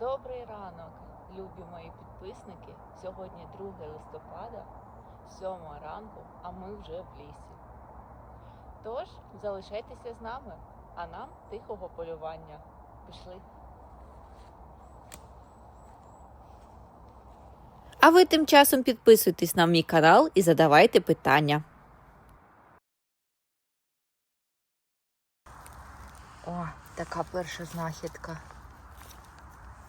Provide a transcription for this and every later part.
Добрий ранок, любі мої підписники. Сьогодні 2 листопада, 7 ранку, а ми вже в лісі. Тож залишайтеся з нами, а нам тихого полювання. Пішли. А ви тим часом підписуйтесь на мій канал і задавайте питання. О, така перша знахідка.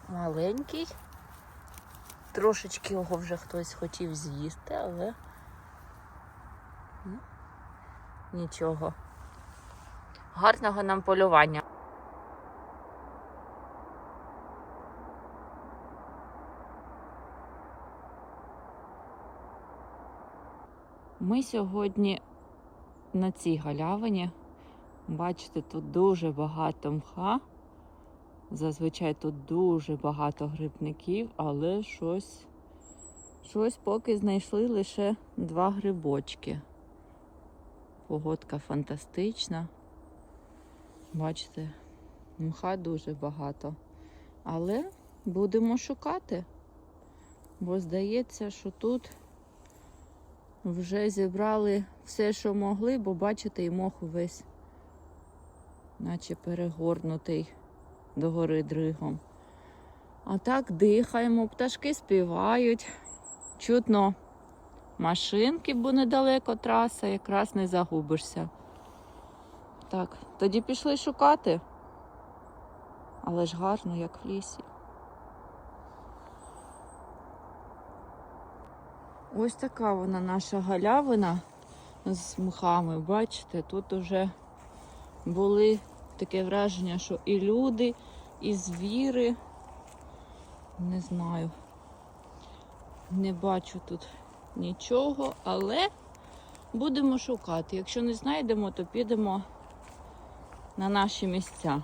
Маленький. Трошечки його вже хтось хотів з'їсти, але нічого. Гарного нам полювання. Ми сьогодні на цій галявині. Бачите, тут дуже багато мха. Зазвичай тут дуже багато грибників, але щось, щось поки знайшли лише два грибочки. Погодка фантастична. Бачите, мха дуже багато. Але будемо шукати, бо здається, що тут вже зібрали все, що могли, бо бачите, і мох увесь, наче перегорнутий догори дригом. А так дихаємо, пташки співають. Чутно машинки, бо недалеко траса, якраз не загубишся. Так, тоді пішли шукати. Але ж гарно, як в лісі. Ось така вона наша галявина з мхами. Бачите, тут уже були таке враження, що і люди, і звіри. Не знаю. Не бачу тут нічого, але будемо шукати. Якщо не знайдемо, то підемо на наші місця.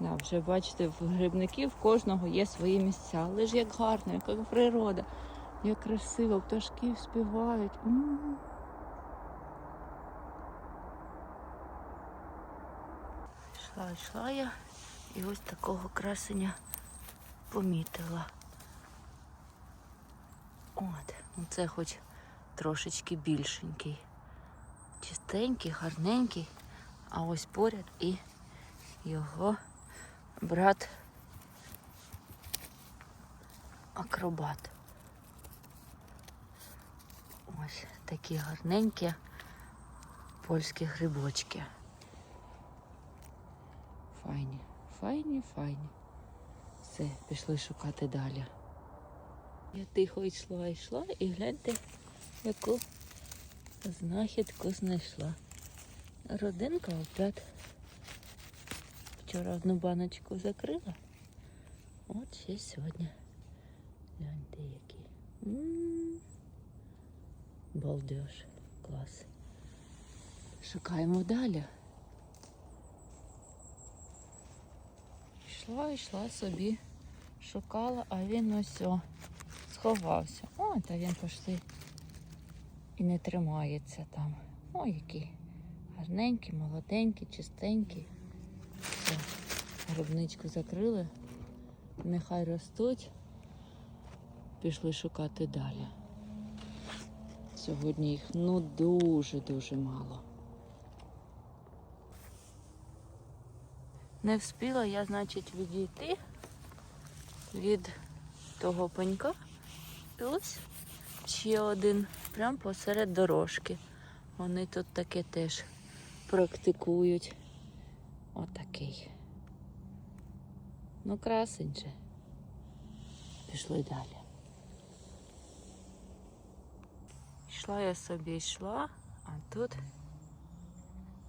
Да, вже бачите, в грибників кожного є свої місця. Але ж як гарно, яка природа. Як красиво, пташки співають. Йшла, йшла я і ось такого красення помітила. От, ну це хоч трошечки більшенький. Чистенький, гарненький, а ось поряд і його брат акробат. Ось такі гарненькі польські грибочки. Файні, файні, файні. Все, пішли шукати далі. Я тихо йшла, йшла і гляньте, яку знахідку знайшла. Родинка опять. Вчора одну баночку закрила. От ще сьогодні. Гляньте які. Балдеж. Клас. Шукаємо далі. Йшла, йшла собі, шукала, а він ось о, сховався. О, та він пішли і не тримається там. О, який гарненький, молоденький, чистенький. Все, гробничку закрили. Нехай ростуть. Пішли шукати далі. Сьогодні їх ну дуже-дуже мало. Не встигла я, значить, відійти від того пенька. І ось ще один, прямо посеред дорожки. Вони тут таке теж практикують. Отакий. Ну, красень же. Пішли далі. Йшла я собі йшла, а тут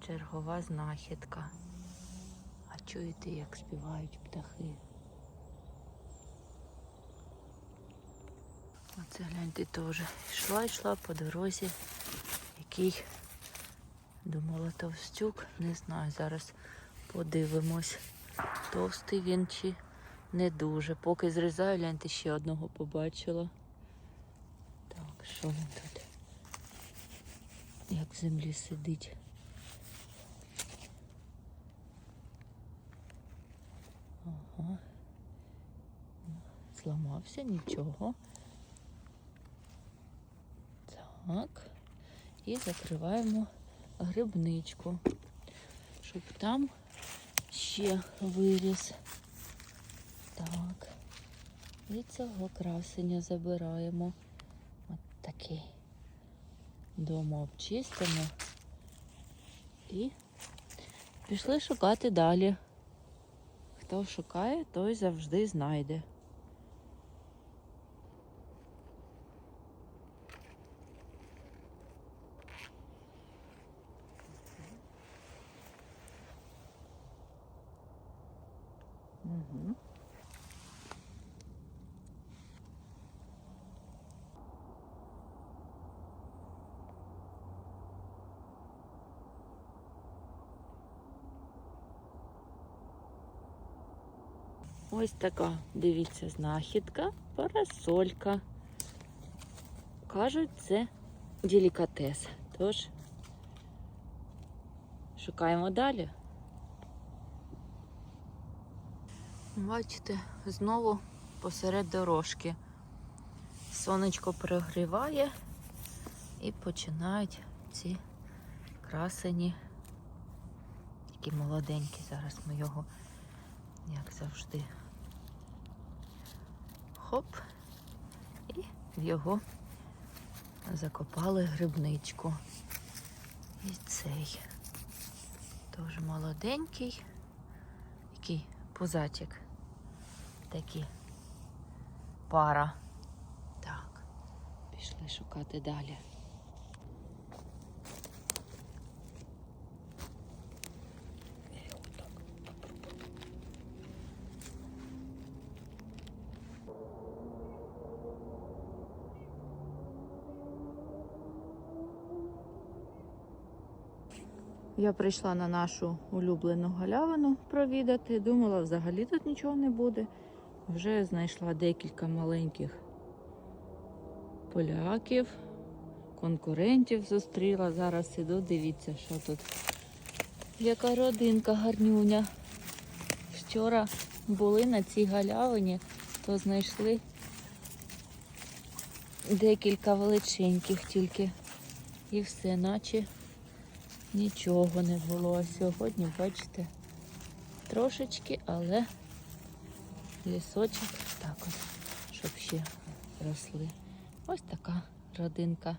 чергова знахідка. Чуєте, як співають птахи? Оце гляньте теж. Йшла, йшла по дорозі, який думала товстюк, не знаю, зараз подивимось, товстий він чи не дуже. Поки зрізаю, гляньте, ще одного побачила. Так, що він тут? Як в землі сидить. Зламався, нічого. Так. І закриваємо грибничку, щоб там ще виріс. Так. І цього красення забираємо. От такий. Дома обчистимо. І пішли шукати далі. Хто шукає, той завжди знайде. Ось така, дивіться, знахідка, парасолька. Кажуть, це делікатес. Тож шукаємо далі. Бачите, знову посеред дорожки. Сонечко прогріває і починають ці красені, такі молоденькі. Зараз ми його, як завжди, хоп, і в його закопали грибничку. І цей теж молоденький, який пузатик. Такі пара. Так, пішли шукати далі. Я прийшла на нашу улюблену галявину провідати. Думала, взагалі тут нічого не буде. Вже знайшла декілька маленьких поляків, конкурентів зустріла. Зараз іду, дивіться, що тут. Яка родинка гарнюня. Вчора були на цій галявині, то знайшли декілька величеньких тільки. І все, наче нічого не було. Сьогодні, бачите, трошечки, але лісочок так от, щоб ще росли. Ось така родинка.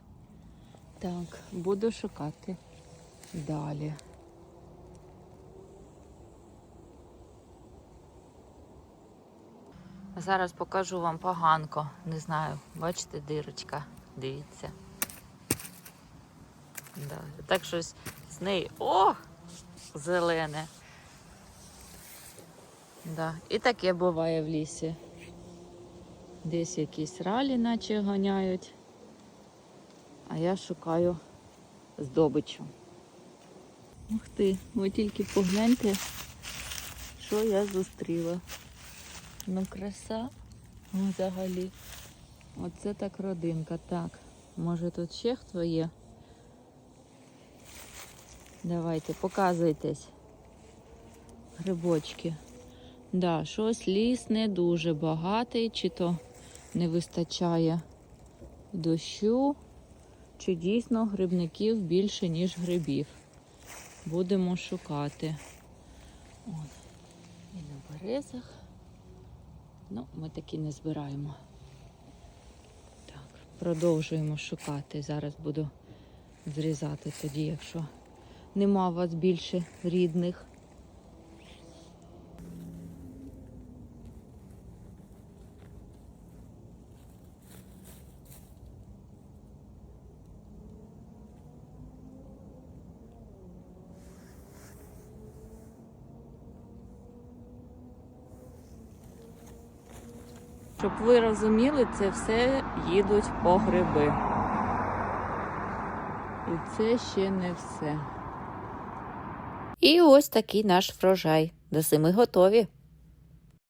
Так, буду шукати далі. Зараз покажу вам поганко. Не знаю, бачите, дирочка. Дивіться. Да. Так щось з неї. О! Зелене. Да. І таке буває в лісі. Десь якісь ралі, наче ганяють. А я шукаю здобичу. Ух ти, ви тільки погляньте, що я зустріла. Ну, краса взагалі. Оце так родинка. Так, може тут ще хто є? Давайте, показуйтесь. Грибочки. Да, щось ліс не дуже багатий, чи то не вистачає дощу, чи дійсно грибників більше, ніж грибів. Будемо шукати. От. І на березах. Ну, ми такі не збираємо. Так, продовжуємо шукати. Зараз буду зрізати тоді, якщо нема у вас більше рідних. Щоб ви розуміли, це все їдуть по гриби. І це ще не все. І ось такий наш врожай. До зими готові.